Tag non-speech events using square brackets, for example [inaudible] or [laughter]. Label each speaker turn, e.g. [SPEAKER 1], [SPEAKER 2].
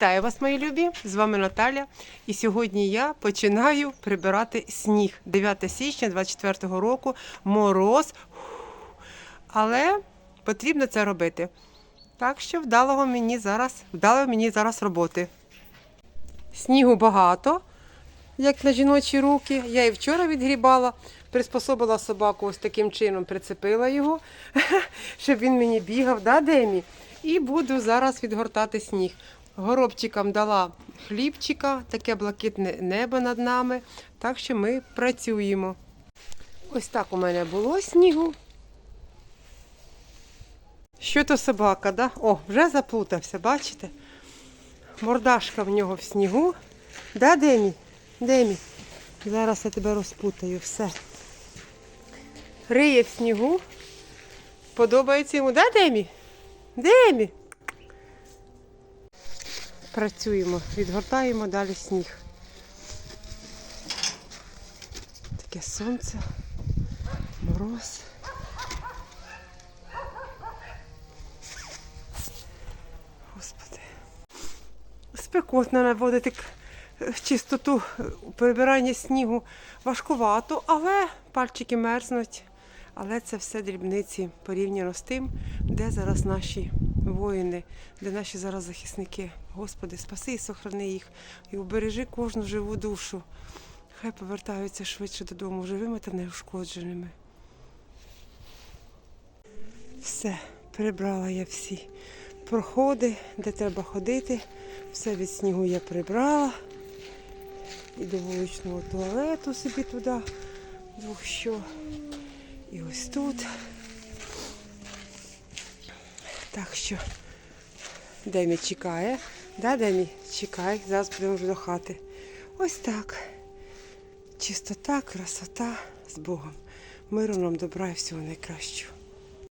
[SPEAKER 1] Вітаю вас, мої любі! З вами Наталя. І сьогодні я починаю прибирати сніг. 9 січня 24 року, мороз. Але потрібно це робити. Так що вдалого мені зараз, вдало мені зараз роботи. Снігу багато, як на жіночі руки. Я і вчора відгрібала, приспособила собаку ось таким чином, прицепила його, [laughs] щоб він мені бігав, да, Демі? І буду зараз відгортати сніг. Горобчикам дала хлібчика, таке блакитне небо над нами. Так що ми працюємо. Ось так у мене було снігу. Що то собака, да? О, вже заплутався, бачите? Мордашка в нього в снігу. Да, Демі? Демі? Зараз я тебе розпутаю, все. Риє в снігу. Подобається йому, да, Демі? Демі? Працюємо, відгортаємо далі сніг. Таке сонце, мороз. Господи. Спекотно наводити чистоту прибирання снігу важкувато, але пальчики мерзнуть. Але це все дрібниці порівняно з тим, де зараз наші воїни, де наші зараз захисники. Господи, спаси і сохрани їх і убережи кожну живу душу. Хай повертаються швидше додому, живими та неушкодженими. Все, прибрала я всі проходи, де треба ходити. Все від снігу я прибрала. І до вуличного туалету собі туди, двох що. І ось тут. Так що Демі чекає. Да, Демі? Чекай, зараз будемо вже до хати. Ось так. Чистота, красота з Богом. Миру нам добра і всього найкращого.